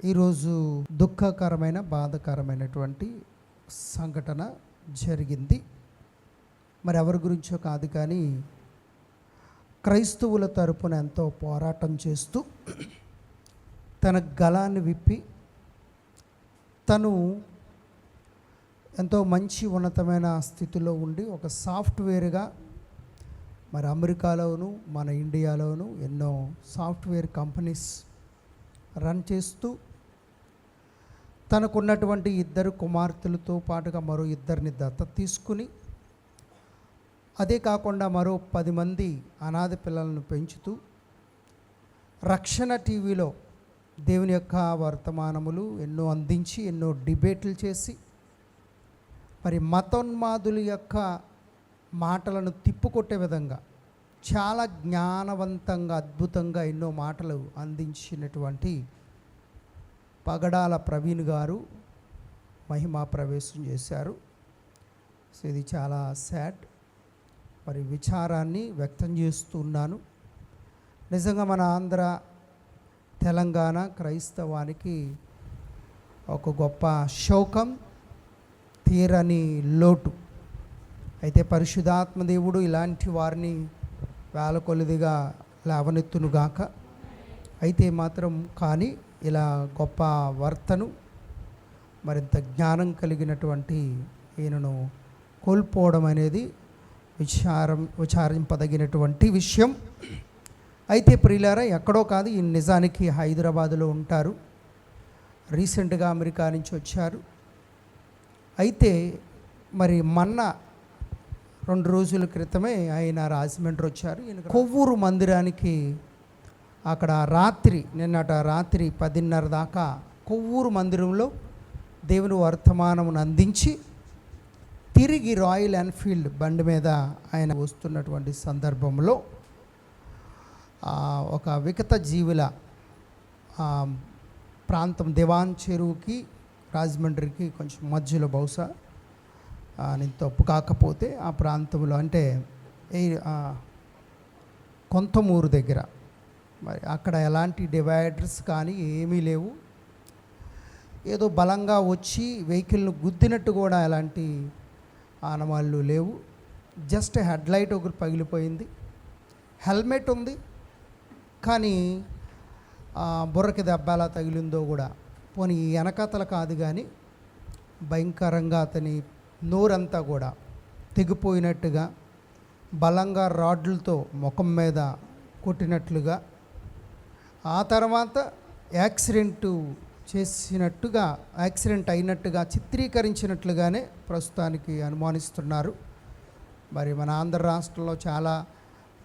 ఈరోజు దుఃఖకరమైన బాధకరమైనటువంటి సంఘటన జరిగింది. మరి ఎవరి గురించో కాదు కానీ క్రైస్తవుల తరపున ఎంతో పోరాటం చేస్తూ తన గలాన్ని విప్పి తను ఎంతో మంచి ఉన్నతమైన స్థితిలో ఉండి ఒక సాఫ్ట్వేర్గా మరి అమెరికాలోను మన ఇండియాలోను ఎన్నో సాఫ్ట్వేర్ కంపెనీస్ రన్ చేస్తూ తనకున్నటువంటి ఇద్దరు కుమార్తెలతో పాటుగా మరో ఇద్దరిని దత్త తీసుకుని అదే కాకుండా మరో పది మంది అనాథ పిల్లలను పెంచుతూ రక్షణ టీవీలో దేవుని యొక్క వర్తమానములు ఎన్నో అందించి ఎన్నో డిబేట్లు చేసి మరి మతోన్మాదుల యొక్క మాటలను తిప్పుకొట్టే విధంగా చాలా జ్ఞానవంతంగా అద్భుతంగా ఎన్నో మాటలు అందించినటువంటి పగడాల ప్రవీణ్ గారు మహిమా ప్రవేశం చేశారు. సో ఇది చాలా సాడ్. మరి విచారాన్ని వ్యక్తం చేస్తున్నాను. నిజంగా మన ఆంధ్ర తెలంగాణ క్రైస్తవానికి ఒక గొప్ప శోకం తీరని లోటు. అయితే పరిశుధాత్మ దేవుడు ఇలాంటి వారిని వేలకొలిదిగా లేవనెత్తునుగాక. అయితే మాత్రం కానీ ఇలా గొప్ప వర్తను మరింత జ్ఞానం కలిగినటువంటి ఈయనను కోల్పోవడం అనేది విచారం విచారింపదగినటువంటి విషయం. అయితే ప్రియులారా ఎక్కడో కాదు ఈయన నిజానికి హైదరాబాదులో ఉంటారు. రీసెంట్గా అమెరికా నుంచి వచ్చారు. అయితే మరి మొన్న రెండు రోజుల క్రితమే ఆయన రాజమండ్రి వచ్చారు. ఈయన కొవ్వూరు మందిరానికి అక్కడ రాత్రి నిన్నట రాత్రి పదిన్నర దాకా కొవ్వూరు మందిరంలో దేవుని వర్తమానమును అందించి తిరిగి రాయల్ ఎన్ఫీల్డ్ బండి మీద ఆయన వస్తున్నటువంటి సందర్భంలో ఒక వికత జీవుల ప్రాంతం దివాన్ చెరువుకి రాజమండ్రికి కొంచెం మధ్యలో బహుశా నేను తప్పు కాకపోతే ఆ ప్రాంతంలో అంటే కొంతమూరు దగ్గర మరి అక్కడ ఎలాంటి డివైడర్స్ కానీ ఏమీ లేవు. ఏదో బలంగా వచ్చి వెహికల్ను గుద్దినట్టు కూడా ఎలాంటి ఆనవాళ్ళు లేవు. జస్ట్ హెడ్ లైట్ ఒకటి పగిలిపోయింది. హెల్మెట్ ఉంది. కానీ బుర్రకి దెబ్బ ఎలా తగిలిందో కూడా. పోనీ ఈ వెనకతల కాదు కానీ భయంకరంగా అతని నోరంతా కూడా తెగిపోయినట్టుగా బలంగా రాడ్లతో ముఖం మీద కొట్టినట్లుగా ఆ తర్వాత యాక్సిడెంట్ చేసినట్టుగా యాక్సిడెంట్ అయినట్టుగా చిత్రీకరించినట్లుగానే ప్రస్తుతానికి అనుమానిస్తున్నారు. మరి మన ఆంధ్ర రాష్ట్రంలో చాలా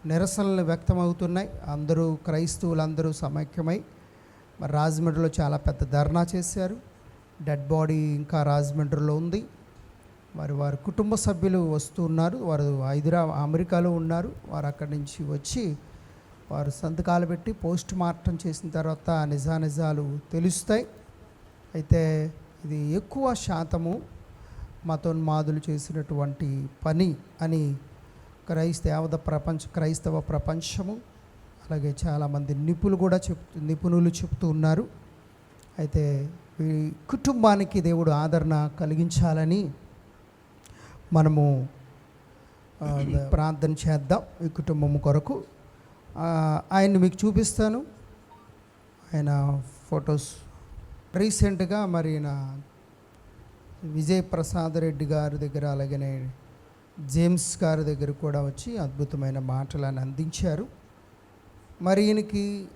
నిరసనలు వ్యక్తమవుతున్నాయి. అందరూ క్రైస్తవులందరూ సమైక్యమై మరి రాజమండ్రిలో చాలా పెద్ద ధర్నా చేశారు. డెడ్ బాడీ ఇంకా రాజమండ్రిలో ఉంది. మరి వారి కుటుంబ సభ్యులు వస్తున్నారు వారు హైదరాబాద్ అమెరికాలో ఉన్నారు. వారు అక్కడి నుంచి వచ్చి వారు సంతకాలు పెట్టి పోస్ట్ మార్టం చేసిన తర్వాత నిజానిజాలు తెలుస్తాయి. అయితే ఇది ఎక్కువ శాతము మతోన్మాదులు చేసినటువంటి పని అని క్రైస్తవ ప్రపంచ క్రైస్తవ ప్రపంచము అలాగే చాలామంది నిపుణులు కూడా చెప్తూ నిపుణులు చెప్తూ ఉన్నారు. అయితే ఈ కుటుంబానికి దేవుడు ఆదరణ కలిగించాలని మనము ప్రార్థన చేద్దాం ఈ కుటుంబం కొరకు. ఆయన్ని మీకు చూపిస్తాను. ఆయన ఫొటోస్ రీసెంట్గా మరి నా విజయ్ ప్రసాద్ రెడ్డి గారి దగ్గర అలాగనే జేమ్స్ గారి దగ్గర కూడా వచ్చి అద్భుతమైన మాటలను అందించారు. మరి ఈయనకి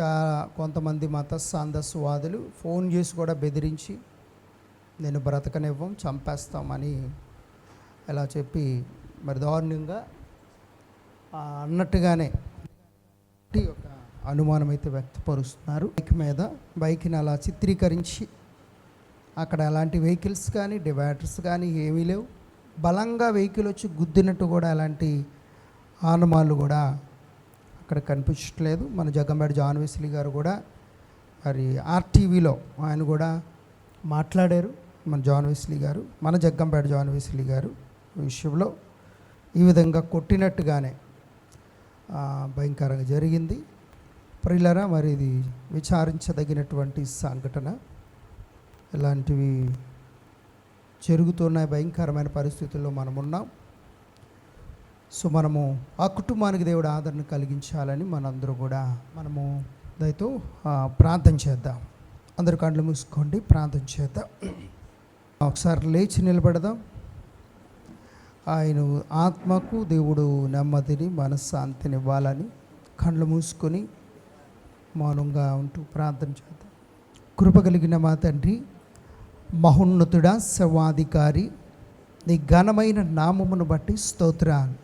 చాలా కొంతమంది మత సాందస్వాదులు ఫోన్ చేసి కూడా బెదిరించి నేను బ్రతకనివ్వం చంపేస్తామని ఇలా చెప్పి మరి దారుణంగా అన్నట్టుగానే ఒక అనుమానం అయితే వ్యక్తపరుస్తున్నారు. బైక్ మీద బైక్ని అలా చిత్రీకరించి అక్కడ అలాంటి వెహికల్స్ కానీ డివైడర్స్ కానీ ఏమీ లేవు. బలంగా వెహికల్ వచ్చి గుద్దినట్టు కూడా అలాంటి ఆనమాలు కూడా అక్కడ కనిపించట్లేదు. మన జగ్గంపేట జాన్ వెస్లీ గారు కూడా మరి ఆర్టీవీలో ఆయన కూడా మాట్లాడారు. మన జాన్ వెస్లీ గారు మన జగ్గంపేట జాన్ వెస్లీ గారు విషయంలో ఈ విధంగా కొట్టినట్టుగానే భయంకరంగా జరిగింది. ప్రియులరా మరి ఇది విచారించదగినటువంటి సంఘటన. ఇలాంటివి జరుగుతున్న భయంకరమైన పరిస్థితుల్లో మనం ఉన్నాం సో మనము ఆ కుటుంబానికి దేవుడు ఆదరణ కలిగించాలని మనందరూ కూడా మనము దయతో ప్రార్థన చేద్దాం. అందరు కళ్ళు మూసుకోండి ప్రార్థన చేద్దాం. ఒకసారి లేచి నిలబడదాం. ఆయన ఆత్మకు దేవుడు నెమ్మదిని మనశ్శాంతిని ఇవ్వాలని కళ్ళు మూసుకొని మౌనంగా ఉంటూ ప్రార్థన చేద్దాం. కృప కలిగిన మా తండ్రి మహోన్నతుడ సర్వాధికారి నీ ఘనమైన నామమును బట్టి స్తోత్రాలు.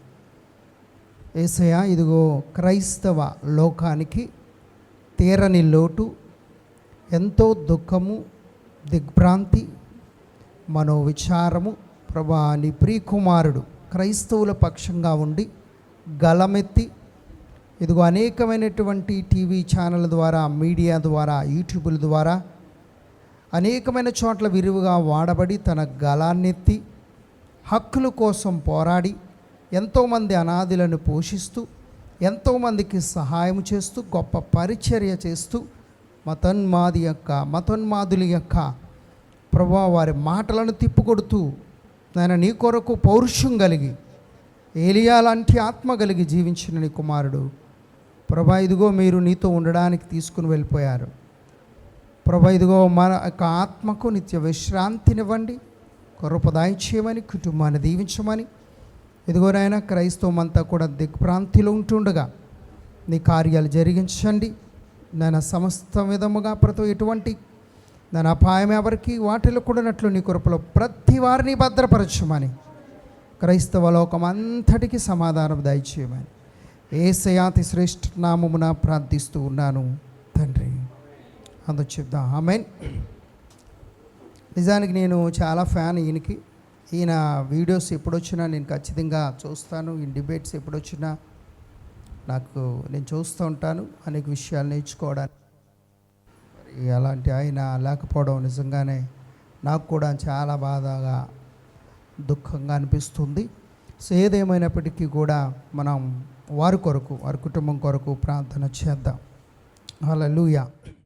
ఏసయ ఇదిగో క్రైస్తవ లోకానికి తీరని లోటు ఎంతో దుఃఖము దిగ్భ్రాంతి మనోవిచారము ప్రభా నీ ప్రియకుమారుడు క్రైస్తవుల పక్షంగా ఉండి గలమెత్తి ఇదిగో అనేకమైనటువంటి టీవీ ఛానల్ ద్వారా మీడియా ద్వారా యూట్యూబుల ద్వారా అనేకమైన చోట్ల విరివిగా వాడబడి తన గలాన్నెత్తి హక్కుల కోసం పోరాడి ఎంతోమంది అనాథులను పోషిస్తూ ఎంతోమందికి సహాయం చేస్తూ గొప్ప పరిచర్య చేస్తూ మతన్మాది యొక్క మతోన్మాదుల యొక్క ప్రభా వారి మాటలను తిప్పుకొడుతూ నాయన నీ కొరకు పౌరుషం కలిగి ఏలియా లాంటి ఆత్మ కలిగి జీవించిన నీ కుమారుడు. ప్రభా ఇదిగో మీరు నీతో ఉండడానికి తీసుకుని వెళ్ళిపోయారు. ప్రభా ఇదిగో మన యొక్క ఆత్మకు నిత్య విశ్రాంతినివ్వండి కృపదాయి చేయమని కుటుంబాన్ని దీవించమని. ఇదిగో నాయన క్రైస్తవం అంతా కూడా దిగ్భ్రాంతిలో ఉంటుండగా నీ కార్యాలు జరిగించండి. నేను సమస్త విధముగా ప్రతి ఎటువంటి దాని అపాయం ఎవరికి వాటిలో కూడినట్లు నీ కృపలో ప్రతి వారిని భద్రపరచమని. క్రైస్తవ లోకం అంతటికి సమాధానం దయచేయమని. ఏ సయాతి శ్రేష్ఠ నామమున ప్రార్థిస్తూ ఉన్నాను తండ్రి. అందుకు చెప్దాం. ఆమెన్. నిజానికి నేను చాలా ఫ్యాన్ ఈయనకి. ఈయన వీడియోస్ ఎప్పుడొచ్చినా నేను ఖచ్చితంగా చూస్తాను ఈయన డిబేట్స్ ఎప్పుడొచ్చినా నాకు నేను చూస్తూ ఉంటాను అనేక విషయాలు నేర్చుకోవడానికి. అలాంటి ఆయన లేకపోవడం నిజంగానే నాకు కూడా చాలా బాధగా దుఃఖంగా అనిపిస్తుంది. సో ఏదేమైనప్పటికీ కూడా మనం వారి కొరకు వారి కుటుంబం కొరకు ప్రార్థన చేద్దాం. హల్లెలూయా.